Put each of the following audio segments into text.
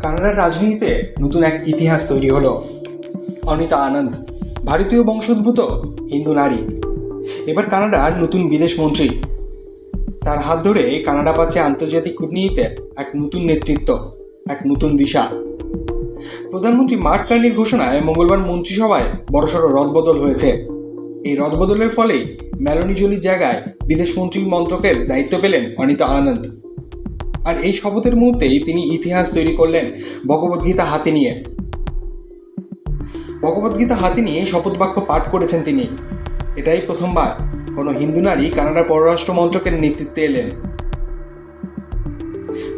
কানাডার রাজনীতিতে নতুন এক ইতিহাস তৈরি হলো। অনিতা আনন্দ, ভারতীয় বংশোদ্ভূত হিন্দু নারী। এবার কানাডার নতুন বিদেশ মন্ত্রী। তার হাত ধরে কানাডা পাচ্ছে আন্তর্জাতিক কূটনীতিতে এক নতুন নেতৃত্ব, এক নতুন দিশা। প্রধানমন্ত্রী মার্ক কার্নির ঘোষণায় মঙ্গলবার মন্ত্রিসভায় বড়সড় রদবদল হয়েছে। এই রদবদলের ফলেই মেলোনি জলির জায়গায় বিদেশমন্ত্রী মন্ত্রকের দায়িত্ব পেলেন অনিতা আনন্দ। আর এই শপথের মুহূর্তেই তিনি ইতিহাস তৈরি করলেন ভগবদ্গীতা হাতে নিয়ে। ভগবদ্গীতা হাতে নিয়ে শপথ বাক্য পাঠ করেছেন তিনি। এটাই প্রথমবার কোনো হিন্দু নারী কানাডার পররাষ্ট্র মন্ত্রকের নেতৃত্বে এলেন।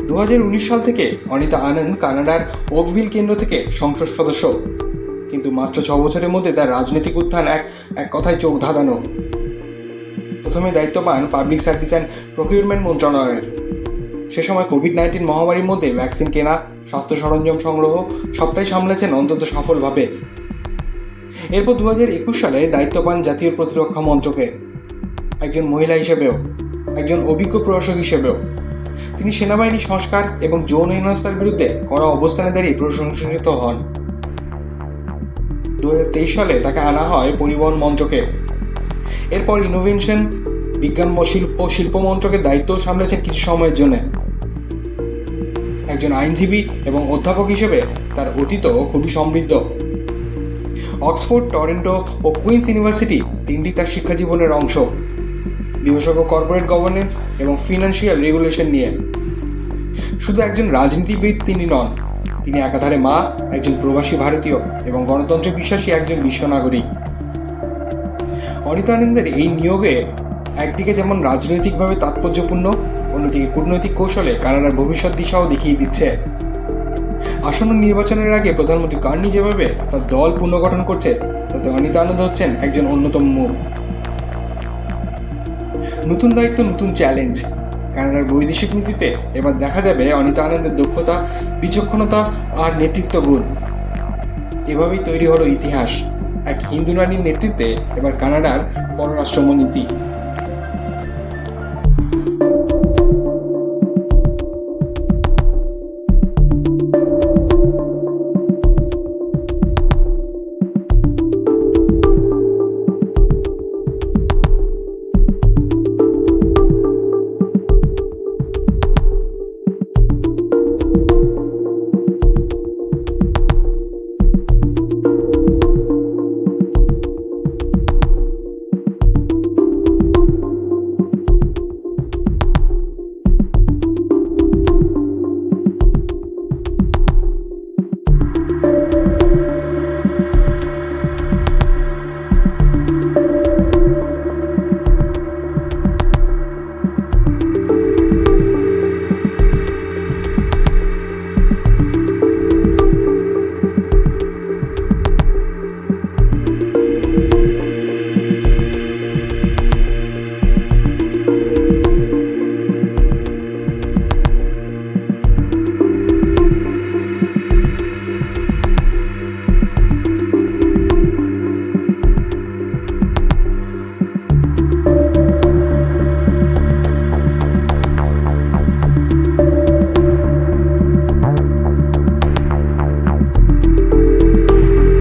দু হাজার উনিশ সাল থেকে অনিতা আনন্দ কানাডার ওকভিল কেন্দ্র থেকে সংসদ সদস্য। কিন্তু মাত্র ছ বছরের মধ্যে তার রাজনৈতিক উত্থান এক এক কথায় চোখ ধাঁধানো। প্রথমে দায়িত্ব পান পাবলিক সার্ভিস অ্যান্ড প্রকিউরমেন্ট মন্ত্রণালয়ের। সে সময় কোভিড নাইন্টিন মহামারীর মধ্যে ভ্যাকসিন কেনা, স্বাস্থ্য সরঞ্জাম সংগ্রহ সবটাই সামলেছেন অন্তত সফলভাবে। এরপর দু হাজার একুশ সালে দায়িত্ব পান জাতীয় প্রতিরক্ষা মন্ত্রকে। একজন মহিলা হিসেবেও, একজন অভিজ্ঞ প্রশাসক হিসেবেও। তিনি সেনাবাহিনী সংস্কার এবং যৌন হেনস্থার বিরুদ্ধে করা অবস্থানে দাঁড়িয়ে প্রশংসিত হন। দু হাজার তেইশ সালে তাকে আনা হয় পরিবহন মন্ত্রকে। এরপর ইনোভেনশন বিজ্ঞান শিল্প শিল্প মন্ত্রকের দায়িত্বও সামলেছেন কিছু সময়ের জন্য। একজন আইনজীবী এবং অধ্যাপক হিসেবে তার অতীতও খুবই সমৃদ্ধ। অক্সফোর্ড, টরেন্টো ও কুইন্স ইউনিভার্সিটি তিনটি তার শিক্ষা জীবনের অংশ। বিশেষজ্ঞ কর্পোরেট গভর্নেন্স এবং ফিনান্সিয়াল রেগুলেশন নিয়ে। শুধু একজন রাজনীতিবিদ তিনি নন, তিনি একাধারে মা, একজন প্রবাসী ভারতীয় এবং গণতন্ত্রে বিশ্বাসী একজন বিশ্ব নাগরিক। অনিতানন্দের এই নিয়োগে একদিকে যেমন রাজনৈতিকভাবে তাৎপর্যপূর্ণ অন্যদিকে কূটনৈতিক কৌশলে কানাডার ভবিষ্যৎ দিশাও দেখিয়ে দিচ্ছে। আসন্ন নির্বাচনের আগে প্রধানমন্ত্রী কার্নি যেভাবে তার দল পুনর্গঠন করছে, তাতে অনিতা আনন্দ হচ্ছেন একজন অন্যতম মুখ নতুন দায়িত্ব, নতুন চ্যালেঞ্জ। কানাডার বৈদেশিক নীতিতে এবার দেখা যাবে অনিতা আনন্দের দক্ষতা, বিচক্ষণতা আর নেতৃত্ব গুণ এভাবেই তৈরি হলো ইতিহাস। এক হিন্দু নারীর নেতৃত্বে এবার কানাডার পররাষ্ট্রনীতি